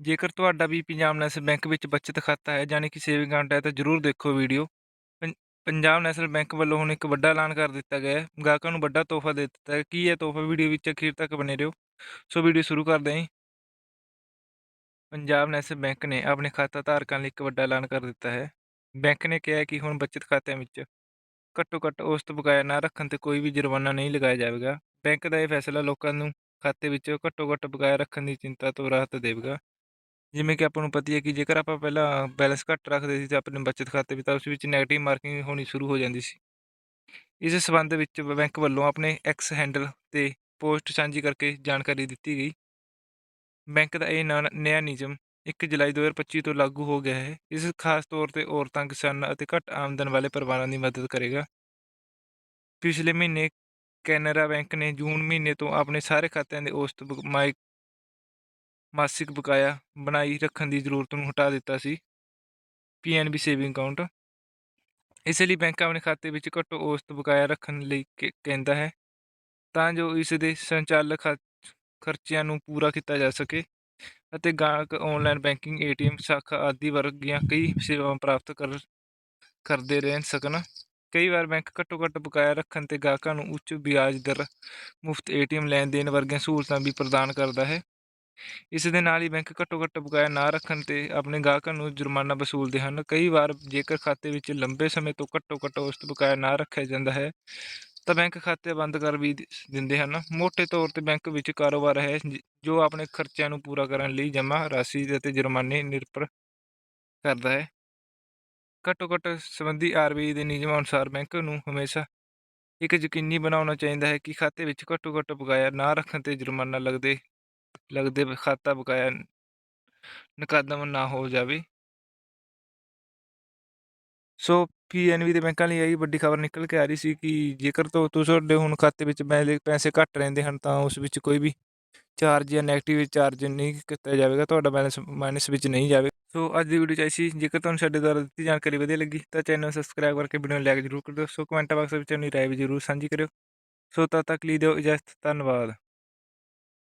ਜੇਕਰ ਤੁਹਾਡਾ ਵੀ Punjab national bank ਵਿੱਚ ਬੱਚਤ ਖਾਤਾ ਹੈ, ਯਾਨੀ ਕਿ ਸੇਵਿੰਗ ਅਕਾਊਂਟ ਹੈ, ਤਾਂ ਜਰੂਰ ਦੇਖੋ ਵੀਡੀਓ। ਪੰ- ਪੰਜਾਬ ਨੈਸ਼ਨਲ ਬੈਂਕ ਵੱਲੋਂ ਹੁਣ ਇੱਕ ਵੱਡਾ ਐਲਾਨ ਕਰ ਦਿੱਤਾ ਗਿਆ ਹੈ। ਗਾਹਕਾਂ ਨੂੰ ਵੱਡਾ ਤੋਹਫਾ ਦੇ ਦਿੱਤਾ ਹੈ ਕੀ ਹੈ ਤੋਹਫਾ ਵੀਡੀਓ ਵਿੱਚ ਅਖੀਰ ਤੱਕ ਬਨੇ ਰਹੋ? ਸੋ ਵੀਡੀਓ ਸ਼ੁਰੂ ਕਰਦੇ ਹਾਂ ਜੀ। ਪੰਜਾਬ ਨੈਸ਼ਨਲ ਬੈਂਕ ਨੇ ਆਪਣੇ ਖਾਤਾ ਧਾਰਕਾਂ ਲਈ ਇੱਕ ਵੱਡਾ ਐਲਾਨ ਕਰ ਦਿੱਤਾ ਹੈ। ਬੈਂਕ ਨੇ ਕਿਹਾ ਹੈ ਕਿ ਹੁਣ ਬੱਚਤ ਖਾਤਿਆਂ ਵਿੱਚ ਘੱਟੋ ਘੱਟ ਔਸਤ ਬਕਾਇਆ ਨਾ ਰੱਖਣ ਤੇ ਕੋਈ ਵੀ ਜੁਰਮਾਨਾ ਨਹੀਂ ਲਗਾਇਆ ਜਾਵੇਗਾ। ਬੈਂਕ ਦਾ ਇਹ ਫੈਸਲਾ ਲੋਕਾਂ ਨੂੰ ਖਾਤੇ ਵਿੱਚ ਘੱਟੋ ਘੱਟ ਬਕਾਇਆ ਰੱਖਣ ਦੀ ਚਿੰਤਾ ਤੋਂ ਰਾਹਤ ਦੇਵੇਗਾ। ਜਿਵੇਂ ਕਿ ਆਪਾਂ ਨੂੰ ਪਤਾ ਹੀ ਹੈ ਕਿ ਜੇਕਰ ਆਪਾਂ ਪਹਿਲਾਂ ਬੈਲੈਂਸ ਘੱਟ ਰੱਖਦੇ ਸੀ ਤਾਂ ਆਪਣੇ ਬੱਚਤ ਖਾਤੇ ਵਿੱਚ ਤਾਂ ਉਸ ਵਿੱਚ ਨੈਗੇਟਿਵ ਮਾਰਕਿੰਗ ਹੋਣੀ ਸ਼ੁਰੂ ਹੋ ਜਾਂਦੀ ਸੀ। ਇਸ ਸਬੰਧ ਵਿੱਚ ਬੈਂਕ ਵੱਲੋਂ ਆਪਣੇ ਐਕਸ ਹੈਂਡਲ ਤੇ ਪੋਸਟ ਸਾਂਝੀ ਕਰਕੇ ਜਾਣਕਾਰੀ ਦਿੱਤੀ ਗਈ। ਬੈਂਕ ਦਾ ਇਹ ਨ- ਨਿਆ ਨਿਯਮ 1 ਜੁਲਾਈ 2025 ਤੋਂ ਲਾਗੂ ਹੋ ਗਿਆ ਹੈ। ਇਸ ਖਾਸ ਤੌਰ ਤੇ ਔਰਤਾਂ, ਕਿਸਾਨਾਂ ਅਤੇ ਘੱਟ ਆਮਦਨ ਵਾਲੇ ਪਰਿਵਾਰਾਂ ਦੀ ਮਦਦ ਕਰੇਗਾ। ਪਿਛਲੇ ਮਹੀਨੇ ਕੈਨਰਾ ਬੈਂਕ ਨੇ ਜੂਨ ਮਹੀਨੇ ਤੋਂ ਆਪਣੇ ਸਾਰੇ ਖਾਤਿਆਂ ਦੇ ਔਸਤ ਬ- ਮਾਈ ਮਾਸਿਕ ਬਕਾਇਆ ਬਣਾਈ ਰੱਖਣ ਦੀ ਜ਼ਰੂਰਤ ਨੂੰ ਹਟਾ ਦਿੱਤਾ ਸੀ। PNB saving account. ਇਸ ਲਈ ਬੈਂਕ ਆਪਣੇ ਖਾਤੇ ਵਿੱਚ ਘੱਟੋ ਔਸਤ ਬਕਾਇਆ ਰੱਖਣ ਲਈ ਕ- ਕਹਿੰਦਾ ਹੈ, ਤਾਂ ਜੋ ਇਸ ਦੇ ਸੰਚਾਲਕ ਖਾ- ਖਰਚਿਆਂ ਨੂੰ ਪੂਰਾ ਕੀਤਾ ਜਾ ਸਕੇ ਅਤੇ ਗਾਹਕ ਆਨਲਾਈਨ ਬੈਂਕਿੰਗ ਏਟੀਐਮ ਸ਼ਾਖਾ ਆਦਿ ਵਰਗੀਆਂ ਕਈ ਸੇਵਾਵਾਂ ਪ੍ਰਾਪਤ ਕਰ, ਕਰਦੇ ਰਹਿ ਸਕਣ। ਕਈ ਵਾਰ ਬੈਂਕ ਘੱਟੋ ਘੱਟ ਬਕਾਇਆ ਰੱਖਣ ਤੇ ਗਾਹਕਾਂ ਨੂੰ ਉੱਚ ਵਿਆਜ ਦਰ ਮੁਫਤ ਏਟੀਐਮ ਲੈਣ ਦੇਣ ਵਰਗੀਆਂ ਸਹੂਲਤਾਂ ਵੀ ਪ੍ਰਦਾਨ ਕਰਦਾ ਹੈ। ਇਸ ਦੇ ਨਾਲ ਹੀ ਬੈਂਕ ਘੱਟੋ ਘੱਟ ਬਕਾਇਆ ਨਾ ਰੱਖਣ ਤੇ ਆਪਣੇ ਗਾਹਕਾਂ ਨੂੰ ਜੁਰਮਾਨਾ ਵਸੂਲਦੇ ਹਨ। ਕਈ ਵਾਰ ਜੇਕਰ ਖਾਤੇ ਵਿੱਚ ਲੰਬੇ ਸਮੇਂ ਤੋਂ ਘੱਟੋ ਘੱਟ ਔਸਤ ਬਕਾਇਆ ਨਾ ਰੱਖਿਆ ਜਾਂਦਾ ਹੈ, ਤਾਂ ਬੈਂਕ ਖਾਤੇ ਬੰਦ ਕਰ ਵੀ ਦਿੰਦੇ ਹਨ। ਮੋٹے ਤੌਰ ਤੇ ਬੈਂਕ ਵਿੱਚ ਕਾਰੋਬਾਰ ਹੈ, ਜੋ ਆਪਣੇ ਖਰਚਿਆਂ ਨੂੰ ਪੂਰਾ ਕਰਨ ਲਈ ਜਮ੍ਹਾਂ ਰਾਸ਼ੀ ਅਤੇ ਜੁਰਮਾਨੇ ਨਿਰਭਰ ਕਰਦਾ ਹੈ। ਘੱਟੋ ਘੱਟ ਸੰਬੰਧੀ ਆਰਬੀਆਈ ਦੇ ਨਿਯਮਾਂ ਅਨੁਸਾਰ ਬੈਂਕ ਨੂੰ ਹਮੇਸ਼ਾ ਇੱਕ ਯਕੀਨੀ ਬਣਾਉਣਾ ਚਾਹੀਦਾ ਹੈ ਕਿ ਖਾਤੇ ਵਿੱਚ ਘੱਟੋ ਘੱਟ ਬਕਾਇਆ ਨਾ ਰੱਖਣ ਤੇ ਜੁਰਮਾਨਾ ਲੱਗਦੇ ਲੱਗਦੇ ਖਾਤਾ ਬਕਾਇਆ ਨਕਦਮ ਨਾ ਹੋ ਜਾਵੇ। ਸੋ ਪੀਐਨਬੀ ਦੇ ਬੈਂਕਾਂ ਲਈ ਇਹ ਵੱਡੀ ਖਬਰ ਨਿਕਲ ਕੇ ਆ ਰਹੀ ਸੀ ਕਿ ਜੇਕਰ ਤੋਂ ਤੁਹਾਡੇ ਹੁਣ ਖਾਤੇ ਵਿੱਚ ਪੈਸੇ ਪੈਸੇ ਘੱਟ ਰਹਿੰਦੇ ਹਨ ਤਾਂ ਉਸ ਵਿੱਚ ਕੋਈ ਵੀ ਚਾਰਜ ਜਾਂ ਨੈਗੇਟਿਵ ਚਾਰਜ ਨਹੀਂ ਕੀਤਾ ਜਾਵੇਗਾ, ਤੁਹਾਡਾ ਬੈਲੈਂਸ ਮਾਈਨਸ ਵਿੱਚ ਨਹੀਂ ਜਾਵੇ। ਸੋ ਅੱਜ ਦੀ ਵੀਡੀਓ ਚ ਸੀ, ਜੇਕਰ ਤੁਹਾਨੂੰ ਸਾਡੇ ਦੁਆਰਾ ਦਿੱਤੀ ਜਾਣਕਾਰੀ ਵਧੀਆ ਲੱਗੀ ਤਾਂ ਚੈਨਲ ਨੂੰ ਸਬਸਕ੍ਰਾਈਬ ਕਰਕੇ ਵੀਡੀਓ ਨੂੰ ਲਾਈਕ ਜ਼ਰੂਰ ਕਰ ਦਿਓ। ਸੋ ਕਮੈਂਟ ਬਾਕਸ ਵਿੱਚ ਆਪਣੀ ਰਾਏ ਵੀ ਜ਼ਰੂਰ ਸਾਂਝੀ ਕਰਿਓ। ਸੋ ਤਦ ਤੱਕ ਲਈ ਦਿਓ ਇਜਾਜ਼ਤ, ਧੰਨਵਾਦ।